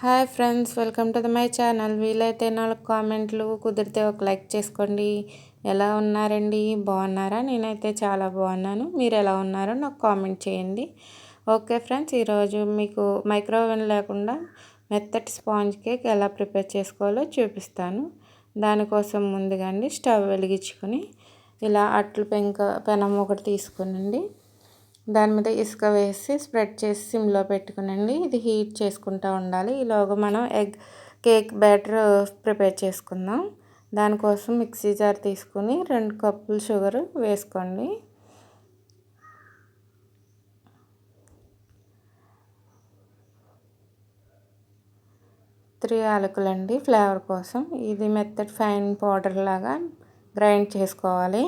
Hi friends welcome to the my channel. వీలైతే నాలుగు కామెంట్లు కుదిరితే ఒక లైక్ చేసుకోండి. ఎలా ఉన్నారండి? బాగున్నారా? నేనైతే చాలా బాగున్నాను. మీరు ఎలా ఉన్నారో నాకు కామెంట్ చేయండి. ఓకే ఫ్రెండ్స్ ఈరోజు మీకు మైక్రోవేవ్ లేకుండా మెత్తటి స్పాంజ్ కేక్ ఎలా ప్రిపేర్ చేసుకోవాలో చూపిస్తాను. దానికోసం ముందుగా అండి స్టవ్ వెలిగించుకొని ఇలా అట్లు పెంక పెనం ఒకటి తీసుకునండి. దాని మీద ఇసుక వేసి స్ప్రెడ్ చేసి సిమ్లో పెట్టుకునండి. ఇది హీట్ చేసుకుంటూ ఉండాలి. ఈలోగా మనం ఎగ్ కేక్ బ్యాటర్ ప్రిపేర్ చేసుకుందాం. దానికోసం మిక్సీ జార్ తీసుకుని రెండు కప్పులు షుగర్ వేసుకోండి. త్రీ ఆలకులండి ఫ్లేవర్ కోసం. ఇది మెత్తడ్ ఫైన్ పౌడర్ లాగా గ్రైండ్ చేసుకోవాలి.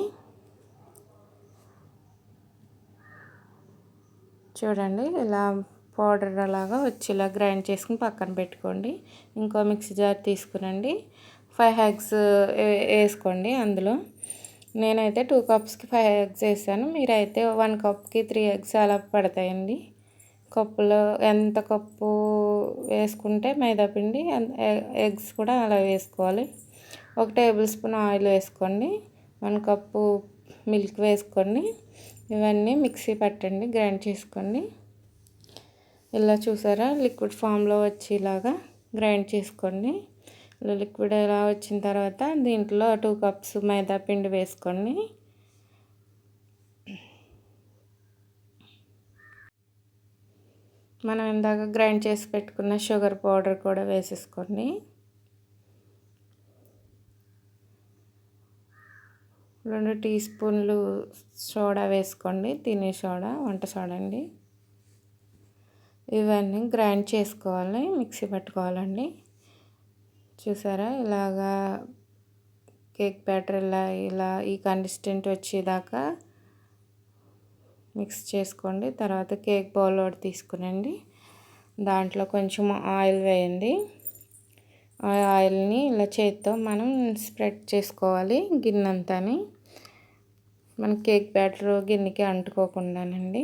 చూడండి ఇలా పౌడర్ అలాగా వచ్చి ఇలా గ్రైండ్ చేసుకుని పక్కన పెట్టుకోండి. ఇంకో మిక్సీ జార్ తీసుకురండి ఫైవ్ హ్యాగ్స్ వేసుకోండి అందులో. నేనైతే టూ కప్స్కి ఫైవ్ ఎగ్స్ వేసాను. మీరైతే వన్ కప్కి త్రీ ఎగ్స్ అలా పడతాయండి. కప్పులో ఎంత కప్పు వేసుకుంటే మైదాపిండి ఎగ్స్ కూడా అలా వేసుకోవాలి. ఒక టేబుల్ స్పూన్ ఆయిల్ వేసుకోండి. వన్ కప్పు మిల్క్ వేసుకోండి ఇవన్నీ మిక్సీ పట్టండి గ్రైండ్ చేసుకోండి ఇలా చూసారా? లిక్విడ్ ఫామ్లో వచ్చేలాగా గ్రైండ్ చేసుకోండి లిక్విడ్ ఎలా వచ్చిన తర్వాత దీంట్లో టూ కప్స్ మైదా పిండి వేసుకోండి మనం ఇందాక గ్రైండ్ చేసి పెట్టుకున్న షుగర్ పౌడర్ కూడా వేసేసుకోండి రెండు టీ స్పూన్లు సోడా వేసుకోండి. తినే సోడా వంట సోడా అండి. ఇవన్నీ గ్రైండ్ చేసుకోవాలి మిక్సీ పట్టుకోవాలండి. చూసారా? ఇలాగా కేక్ బ్యాటర్ ఇలా ఇలా ఈ కన్సిస్టెంట్ వచ్చేదాకా మిక్స్ చేసుకోండి. తర్వాత కేక్ బౌల్ ఒకటి తీసుకునండి. దాంట్లో కొంచెం ఆయిల్ వేయండి. ఆ ఆయిల్ని ఇలా చేతితో మనం స్ప్రెడ్ చేసుకోవాలి గిన్నెంతని. మన కేక్ బ్యాటర్ గిన్నెకి అంటుకోకుండానండి.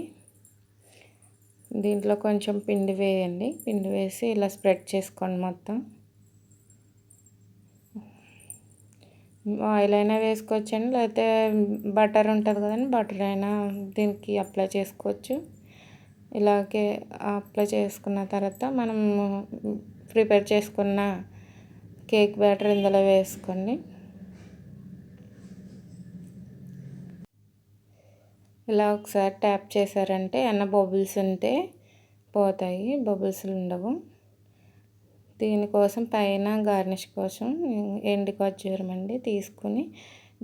దీంట్లో కొంచెం పిండి వేయండి. పిండి వేసి ఇలా స్ప్రెడ్ చేసుకోండి మొత్తం. ఆయిల్ అయినా వేసుకోవచ్చండి లేకపోతే బటర్ ఉంటుంది కదండి బటర్ అయినా దీనికి అప్లై చేసుకోవచ్చు. ఇలాగే అప్లై చేసుకున్న తర్వాత మనం ప్రిపేర్ చేసుకున్న కేక్ బ్యాటర్ ఇందులో వేసుకోండి. ఇలా ఒకసారి ట్యాప్ చేశారంటే అన్న బబుల్స్ ఉంటే పోతాయి. బబుల్స్ ఉండవు. దీనికోసం పైన గార్నిష్ కోసం ఎండు ఖర్జూరం అండి తీసుకుని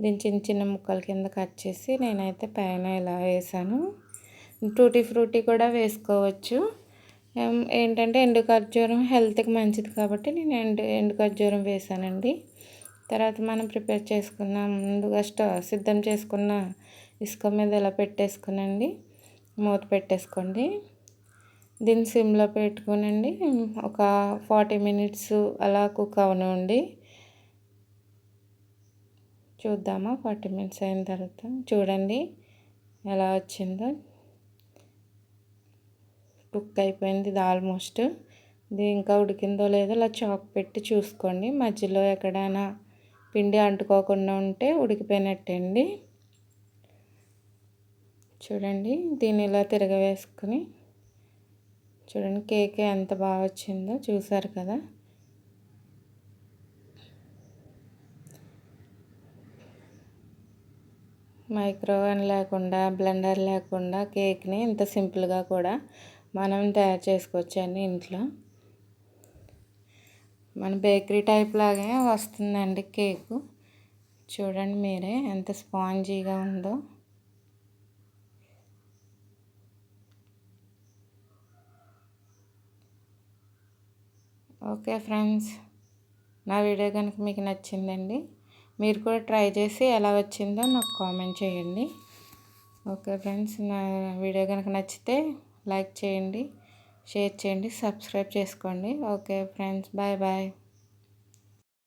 దీని చిన్న చిన్న ముక్కల కింద కట్ చేసి నేనైతే పైన ఇలా వేసాను. టూటీ ఫ్రూటీ కూడా వేసుకోవచ్చు. ఏంటంటే ఎండు ఖర్జూరం హెల్త్కి మంచిది కాబట్టి నేను ఎండు ఎండు ఖర్జూరం వేసానండి తర్వాత మనం ప్రిపేర్ చేసుకున్న ముందుగా స్టవ్ సిద్ధం చేసుకున్న ఇసుక మీద ఇలా పెట్టేసుకునండి. మూత పెట్టేసుకోండి. దీన్ని సిమ్లో పెట్టుకునండి. ఒక ఫార్టీ మినిట్స్ అలా కుక్ అవనండి చూద్దామా? ఫార్టీ మినిట్స్ అయిన తర్వాత చూడండి ఎలా వచ్చిందో. కుక్ అయిపోయింది ఇది ఆల్మోస్ట్. ఇది ఇంకా ఉడికిందో లేదో ఇలా చాక్ పెట్టి చూసుకోండి. మధ్యలో ఎక్కడైనా పిండి అంటుకోకుండా ఉంటే ఉడికిపోయినట్టండి. చూడండి దీన్ని ఇలా తిరగవేసుకుని చూడండి కేక్ ఎంత బాగా వచ్చిందో చూసారు కదా. మైక్రోవేవ్ లేకుండా బ్లెండర్ లేకుండా కేక్ని ఇంత సింపుల్గా కూడా మనం తయారు చేసుకోవచ్చు అండి ఇంట్లో. మన బేకరీ టైప్ లాగే వస్తుందండి కేకు. చూడండి మీరే ఎంత స్పాంజీగా ఉందో. ఓకే ఫ్రెండ్స్ నా వీడియో కనుక మీకు నచ్చిందండి మీరు కూడా ట్రై చేసి ఎలా వచ్చిందో నాకు కామెంట్ చేయండి. ఓకే ఫ్రెండ్స్ నా వీడియో కనుక నచ్చితే లైక్ చేయండి షేర్ చేయండి సబ్స్క్రైబ్ చేసుకోండి. Okay friends bye bye.